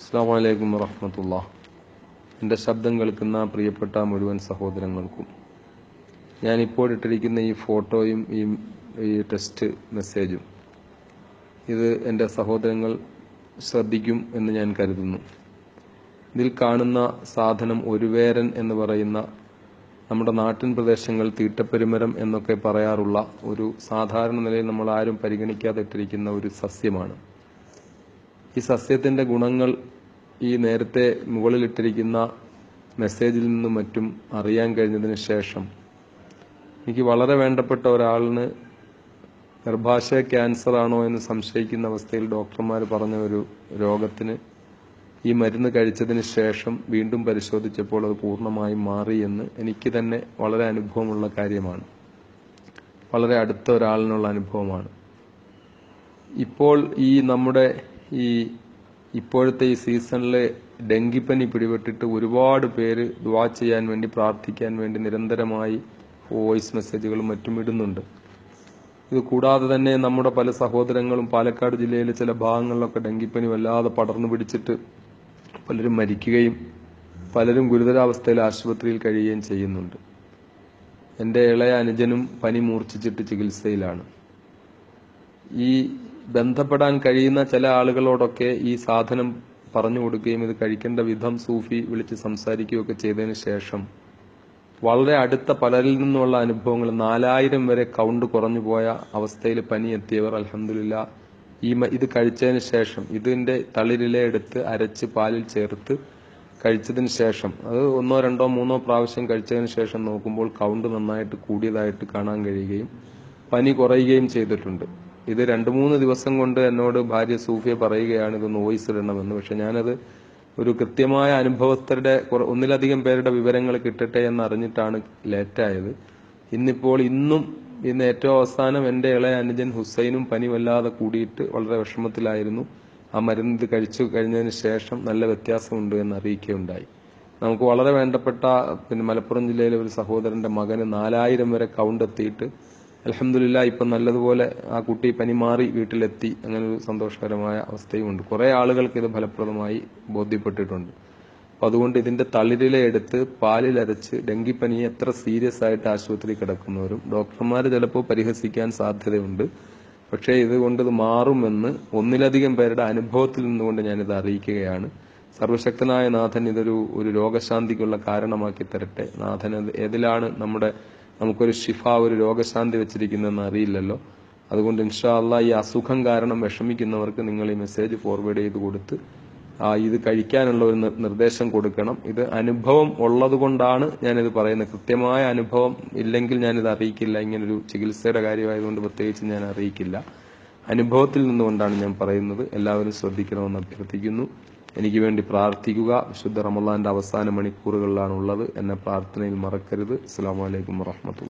അസ്സാം വലൈക്കും വറഹമത്തുള്ള. എന്റെ ശബ്ദം കേൾക്കുന്ന പ്രിയപ്പെട്ട മുഴുവൻ സഹോദരങ്ങൾക്കും. ഞാൻ ഇപ്പോൾ ഇട്ടിരിക്കുന്ന ഈ ഫോട്ടോയും ഈ ഈ ടെക്സ്റ്റ് മെസ്സേജും ഇത് എന്റെ സഹോദരങ്ങൾ ശ്രദ്ധിക്കും എന്ന് ഞാൻ കരുതുന്നു. ഇതിൽ കാണുന്ന സാധനം ഒരുവേരൻ എന്ന് പറയുന്ന നമ്മുടെ നാട്ടിൻ പ്രദേശങ്ങൾ തീട്ടപ്പെരുമരം എന്നൊക്കെ പറയാറുള്ള ഒരു സാധാരണ നിലയിൽ നമ്മൾ ആരും പരിഗണിക്കാതെ ഇട്ടിരിക്കുന്ന ഒരു സസ്യമാണ്. ഈ സസ്യത്തിന്റെ ഗുണങ്ങൾ ഈ നേരത്തെ മുകളിലിട്ടിരിക്കുന്ന മെസ്സേജിൽ നിന്നും മറ്റും അറിയാൻ കഴിഞ്ഞതിന് ശേഷം എനിക്ക് വളരെ വേണ്ടപ്പെട്ട ഒരാളിന് ഗർഭാശയ ക്യാൻസർ ആണോ എന്ന് സംശയിക്കുന്ന അവസ്ഥയിൽ ഡോക്ടർമാർ പറഞ്ഞ ഒരു രോഗത്തിന് ഈ മരുന്ന് കഴിച്ചതിന് ശേഷം വീണ്ടും പരിശോധിച്ചപ്പോൾ അത് പൂർണമായും മാറി എന്ന് എനിക്ക് തന്നെ വളരെ അനുഭവമുള്ള കാര്യമാണ്. വളരെ അടുത്ത ഒരാളിനുള്ള അനുഭവമാണ്. ഇപ്പോൾ ഈ നമ്മുടെ ഈ ഇപ്പോഴത്തെ ഈ സീസണിൽ ഡെങ്കിപ്പനി പിടിപെട്ടിട്ട് ഒരുപാട് പേര് ദ്വാ ചെയ്യാൻ വേണ്ടി പ്രാർത്ഥിക്കാൻ വേണ്ടി നിരന്തരമായി വോയിസ് മെസ്സേജുകളും മറ്റും ഇടുന്നുണ്ട്. ഇത് കൂടാതെ തന്നെ നമ്മുടെ പല സഹോദരങ്ങളും പാലക്കാട് ജില്ലയിലെ ചില ഭാഗങ്ങളിലൊക്കെ ഡെങ്കിപ്പനി വല്ലാതെ പടർന്നു പിടിച്ചിട്ട് പലരും മരിക്കുകയും പലരും ഗുരുതരാവസ്ഥയിൽ ആശുപത്രിയിൽ കഴിയുകയും ചെയ്യുന്നുണ്ട്. എന്റെ ഇളയ അനുജനും പനി മൂർച്ഛിച്ചിട്ട് ചികിത്സയിലാണ്. ഈ ബന്ധപ്പെടാൻ കഴിയുന്ന ചില ആളുകളോടൊക്കെ ഈ സാധനം പറഞ്ഞു കൊടുക്കുകയും ഇത് കഴിക്കേണ്ട വിധം സൂഫി വിളിച്ച് സംസാരിക്കുകയൊക്കെ ചെയ്തതിന് ശേഷം വളരെ അടുത്ത പലരിൽ നിന്നുള്ള അനുഭവങ്ങൾ നാലായിരം വരെ കൗണ്ട് കുറഞ്ഞു പോയ അവസ്ഥയിൽ പനി എത്തിയവർ അലഹമില്ല ഈ ഇത് കഴിച്ചതിന് ശേഷം ഇതിന്റെ തളിരില എടുത്ത് അരച്ച് പാലിൽ ചേർത്ത് കഴിച്ചതിന് ശേഷം അത് ഒന്നോ രണ്ടോ മൂന്നോ പ്രാവശ്യം കഴിച്ചതിന് ശേഷം നോക്കുമ്പോൾ കൗണ്ട് നന്നായിട്ട് കൂടിയതായിട്ട് കാണാൻ കഴിയുകയും പനി കുറയുകയും ചെയ്തിട്ടുണ്ട്. ഇത് രണ്ട് മൂന്ന് ദിവസം കൊണ്ട് എന്നോട് ഭാര്യ സൂഫിയ പറയുകയാണ് ഇതൊന്ന് വോയിസ് ഇടണമെന്ന് പക്ഷെ ഞാനത് ഒരു കൃത്യമായ അനുഭവസ്ഥരുടെ ഒന്നിലധികം പേരുടെ വിവരങ്ങൾ കിട്ടട്ടെ എന്ന് അറിഞ്ഞിട്ടാണ് ലേറ്റായത്. ഇന്നിപ്പോൾ ഇന്നും ഇന്ന് ഏറ്റവും അവസാനം എന്റെ ഇളയ അനുജൻ ഹുസൈനും പനി വല്ലാതെ കൂടിയിട്ട് വളരെ വിഷമത്തിലായിരുന്നു. ആ മരുന്ന് കഴിച്ചു കഴിഞ്ഞതിന് ശേഷം നല്ല വ്യത്യാസമുണ്ട് എന്ന് അറിയിക്കുകയുണ്ടായി നമുക്ക് വളരെ വേണ്ടപ്പെട്ട പിന്നെ മലപ്പുറം ജില്ലയിലെ ഒരു സഹോദരന്റെ മകന് നാലായിരം വരെ കൗണ്ട് എത്തിയിട്ട് അലഹമില്ല ഇപ്പം നല്ലതുപോലെ ആ കുട്ടി പനി മാറി വീട്ടിലെത്തി. അങ്ങനെ ഒരു സന്തോഷകരമായ അവസ്ഥയുമുണ്ട്. കുറേ ആളുകൾക്ക് ഇത് ഫലപ്രദമായി ബോധ്യപ്പെട്ടിട്ടുണ്ട്. അപ്പൊ അതുകൊണ്ട് ഇതിന്റെ തളിരില എടുത്ത് പാലിലരച്ച് ഡെങ്കിപ്പനി എത്ര സീരിയസ് ആയിട്ട് ആശുപത്രി കിടക്കുന്നവരും ഡോക്ടർമാർ ചിലപ്പോൾ പരിഹസിക്കാൻ സാധ്യതയുണ്ട്. പക്ഷേ ഇതുകൊണ്ട് ഇത് മാറുമെന്ന് ഒന്നിലധികം പേരുടെ അനുഭവത്തിൽ നിന്നുകൊണ്ട് ഞാനിത് അറിയിക്കുകയാണ്. സർവശക്തനായ നാഥൻ ഇതൊരു ഒരു രോഗശാന്തിക്കുള്ള കാരണമാക്കി തരട്ടെ. നാഥൻ ഏതിലാണ് നമ്മുടെ നമുക്കൊരു ഷിഫ ഒരു രോഗശാന്തി വെച്ചിരിക്കുന്നതെന്ന് അറിയില്ലല്ലോ. അതുകൊണ്ട് ഇൻഷാ അള്ളാ ഈ അസുഖം കാരണം വിഷമിക്കുന്നവർക്ക് നിങ്ങൾ ഈ മെസ്സേജ് ഫോർവേഡ് ചെയ്ത് കൊടുത്ത് ഇത് കഴിക്കാനുള്ള ഒരു നിർദ്ദേശം കൊടുക്കണം. ഇത് അനുഭവം ഉള്ളതുകൊണ്ടാണ് ഞാനിത് പറയുന്നത്. കൃത്യമായ അനുഭവം ഇല്ലെങ്കിൽ ഞാനിത് അറിയിക്കില്ല. ഇങ്ങനൊരു ചികിത്സയുടെ കാര്യമായതുകൊണ്ട് പ്രത്യേകിച്ച് ഞാൻ അറിയിക്കില്ല. അനുഭവത്തിൽ നിന്നുകൊണ്ടാണ് ഞാൻ പറയുന്നത്. എല്ലാവരും ശ്രദ്ധിക്കണമെന്ന് അഭ്യർത്ഥിക്കുന്നു. എനിക്ക് വേണ്ടി പ്രാർത്ഥിക്കുക. വിശുദ്ധ റമല്ലാന്റെ അവസാന മണിക്കൂറുകളിലാണ് ഉള്ളത് എന്നെ പ്രാർത്ഥനയിൽ മറക്കരുത്. അസ്സാം വലൈക്കും വാഹമത്തുള്ള